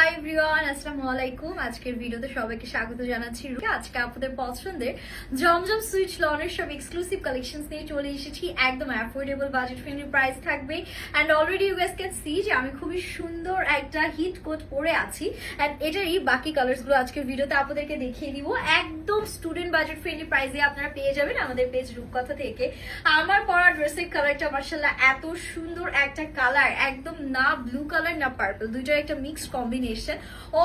Hi everyone আসসালামু আলাইকুম আজকের ভিডিওতে সবাইকে স্বাগত জানাচ্ছি। আজকে আপনাদের পছন্দের জমজম সুইচ লনের সব এক্সক্লুসিভ কালেকশনস নিয়ে চলে এসেছি। একদম অ্যাফোর্ডেবল বাজেট ফ্রেন্ডলি প্রাইস থাকবে। And already you guess can see যে আমি খুবই সুন্দর একটা হিট কোট পরে আছি। অ্যান্ড এটারই বাকি কালার্সগুলো আজকের ভিডিওতে আপনাদেরকে দেখিয়ে দিব। একদম স্টুডেন্ট বাজেট ফ্রেন্ডলি প্রাইসে আপনারা পেয়ে যাবেন আমাদের পেজ রূপকথা থেকে। আমার পরা ড্রেসের কালারটা মার্শাল্লাহ এত সুন্দর একটা কালার একদম না ব্লু কালার না পার্পল দুইটার একটা মিক্সড কম্বিনেশন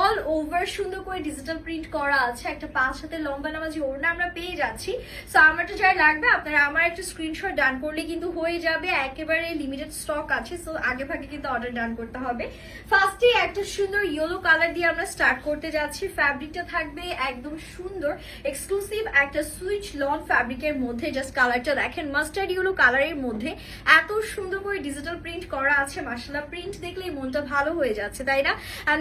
অল ওভার সুন্দর করে ডিজিটাল প্রিন্ট করা আছে। একটা পাঁচ হাতের লম্বা নামাজি ওড়না আমরা পেয়ে যাচ্ছি। সো আমারটা যাই লাগবে, আপনারা আমার একটা স্ক্রিনশট ডান করলে কিন্তু হয়ে যাবে। একেবারে লিমিটেড স্টক আছে সো আগে ভাগে কিন্তু অর্ডার ডান করতে হবে। ফার্স্টে একটা সুন্দর ইয়েলো কালার দিয়ে আমরা স্টার্ট করতে যাচ্ছি। ফ্যাব্রিকটা থাকবে একদম সুন্দর এক্সক্লুসিভ একটা সুইচ লন ফ্যাব্রিকের মধ্যে। জাস্ট কালারটা দেখেন মাস্টার্ড ইয়েলো কালারের মধ্যে। এত সুন্দর করে ডিজিটাল প্রিন্ট করা আছে মার্শাল্লাহ প্রিন্ট দেখলেই মনটা ভালো হয়ে যাচ্ছে, তাই না?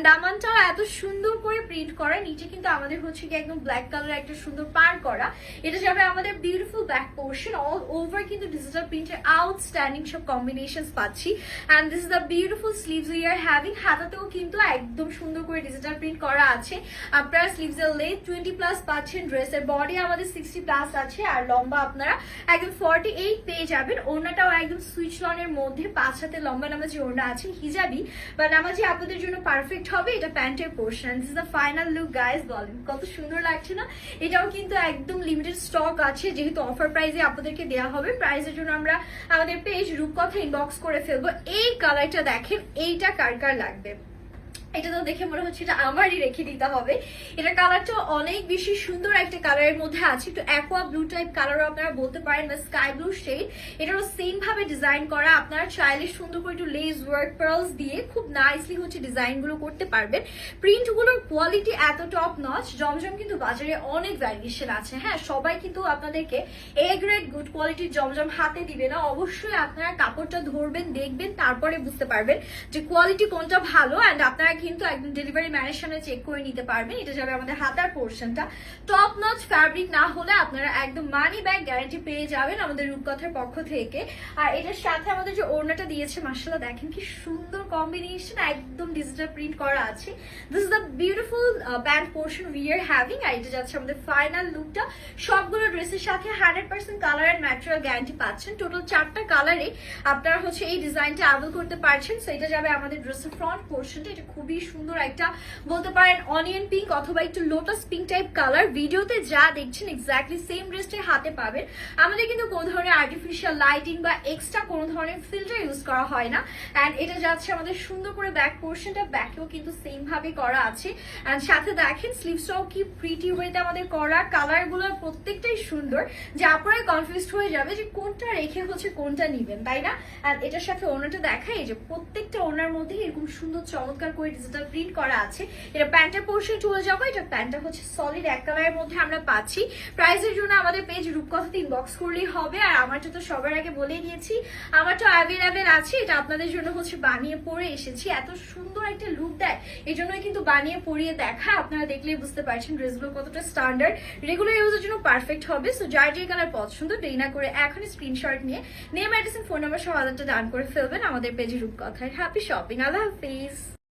দামানটাও এত সুন্দর করে প্রিন্ট করা, নিচে কিন্তু আমাদের হচ্ছে কি একদম ব্ল্যাক কালার একটা সুন্দর পার করা। এটা যাবে আমাদের beautiful back portion all over কিন্তু ডিজিটাল প্রিন্টের আউটস্ট্যান্ডিং সব কম্বিনেশন পাচ্ছি। And this is the beautiful sleeves we are having হাতাতেও কিন্তু একদম সুন্দর করে ডিজিটাল প্রিন্ট করা আছে। আপনারা স্লিভস এর লেথ টোয়েন্টি প্লাস পাচ্ছেন ড্রেসের বডি আমাদের সিক্সটি প্লাস আছে, আর লম্বা আপনারা একদম ফর্টি এইট পেয়ে যাবেন। ওড়নাটাও একদম সুইচ লনের মধ্যে, পাঁচ হাতে লম্বা নামাজি ওড়না আছে, হিজাবি। বা নামাজি আপনাদের জন্য পারফেক্ট হবে, এটা প্যান্টের portion this the final look guys বলেন কত সুন্দর লাগছে না? এটাও কিন্তু একদম লিমিটেড স্টক আছে, যেহেতু অফার প্রাইসে আপনাদেরকে দেওয়া হবে। প্রাইসের জন্য আমরা আমাদের পেজ রূপকথা ইনবক্স করে ফেলব। এই কালারটা দেখেন, এইটা কার কার লাগবে? এটা তো দেখে মনে হচ্ছে এটা আমারই রেখে দিতে হবে। এটা কালারটা অনেক বেশি সুন্দর একটা কালারের মধ্যে আছে। একটু অ্যাকোয়া ব্লু টাইপ কালারও আপনারা বলতে পারেন বা স্কাই ব্লু শেড এটারও সেম ভাবে ডিজাইন করা। আপনারা চাইলে সুন্দর করে একটু লেস ওয়ার্ক পার্লস দিয়ে খুব নাইসলি হচ্ছে ডিজাইনগুলো করতে পারবেন। প্রিন্টগুলোর কোয়ালিটি এত টপ নচ জমজম কিন্তু বাজারে অনেক ভ্যারিয়েশন আছে। হ্যাঁ সবাই কিন্তু আপনাদেরকে এ গ্রেড গুড কোয়ালিটির জমজম হাতে দিবে না। অবশ্যই আপনারা কাপড়টা ধরবেন, দেখবেন, তারপরে বুঝতে পারবেন যে কোয়ালিটি কোনটা ভালো। অ্যান্ড আপনারা কিন্তু একদম ডেলিভারি ম্যানের সামনে চেক করে নিতে পারবেন। এটা যাবে আমাদের হাতার পোর্শনটা টপ নচ ফ্যাব্রিক না হলে আপনারা একদম মানি ব্যাগ গ্যারান্টি পেয়ে যাবেন আমাদের রূপকথার পক্ষ থেকে। আর এটার সাথে আমাদের যে ওড়নাটা দিয়েছে মার্শাল্লাহ দেখেন কি সুন্দর কম্বিনেশন একদম ডিজিটাল প্রিন্ট করা আছে। This is the beautiful pant portion we are having আর এটা যাচ্ছে আমাদের ফাইনাল লুকটা সবগুলো ড্রেসের সাথে hundred percent colour and material guarantee পাচ্ছেন। টোটাল চারটা কালারে আপনারা হচ্ছে এই ডিজাইনটা অ্যাভেল করতে পারছেন। সো এটা যাবে আমাদের ড্রেসের ফ্রন্ট পোর্শনটা এটা খুবই সুন্দর একটা, বলতে পারেন অনিয়ন পিঙ্ক অথবা একটু লোটাস পিঙ্ক টাইপ কালার ভিডিওতে যা দেখছেন এক্স্যাক্টলি সেম ড্রেসটাই হাতে পাবেন। আমাদের কিন্তু কোনো ধরনের আর্টিফিশিয়াল লাইটিং বা এক্সট্রা কোনো ধরনের ফিল্টার ইউজ করা হয় না। অ্যান্ড এটা যাচ্ছে আমাদের সুন্দর করে ব্যাক পোর্শনটা ব্যাকেও কিন্তু সেম ভাবে করা আছে। অ্যান্ড সাথে দেখেন স্লিভসটাও কি প্রিটি ওয়েতে আমাদের করা। কালারগুলো প্রত্যেকটাই সুন্দর। যে আপনারা কনফিউজড হয়ে যাবে যে কোনটা রেখে হচ্ছে, কোনটা নিবেন, তাই না? অ্যান্ড এটার সাথে ওনাটা দেখাই যে প্রত্যেকটা ওনার মধ্যে এরকম সুন্দর চমৎকার করে ডিজিটাল প্রিন্ট করা আছে। এটা প্যান্টের পোর্শন চলে যাব এটা প্যান্টটা হচ্ছে সলিড এক কালারের মধ্যে আমরা পাচ্ছি। প্রাইসের জন্য আমাদের পেজ রূপকথাতে ইনবক্স করলেই হবে, আর আমারটা তো সবার আগে বলেই দিয়েছি আমারটা অ্যাভেলেবেল আছে, এটা আপনাদের জন্য হচ্ছে বানিয়ে পরে এসেছি। এত সুন্দর একটা লুক দেয়, এই জন্যই কিন্তু বানিয়ে পরিয়ে দেখা। আপনারা দেখলেই বুঝতে পারছেন ড্রেসগুলো কতটা স্ট্যান্ডার্ড রেগুলার ইউজের জন্য পারফেক্ট হবে সো যার যে কালার পছন্দ, দেরি না করে এখনই স্ক্রিনশট নিয়ে নেম অ্যাড্রেস ফোন নাম্বার সব আদারটা ডান করে ফেলবেন আমাদের পেজে রূপকথায়। হ্যাপি শপিং আল্লাহ হাফিজ।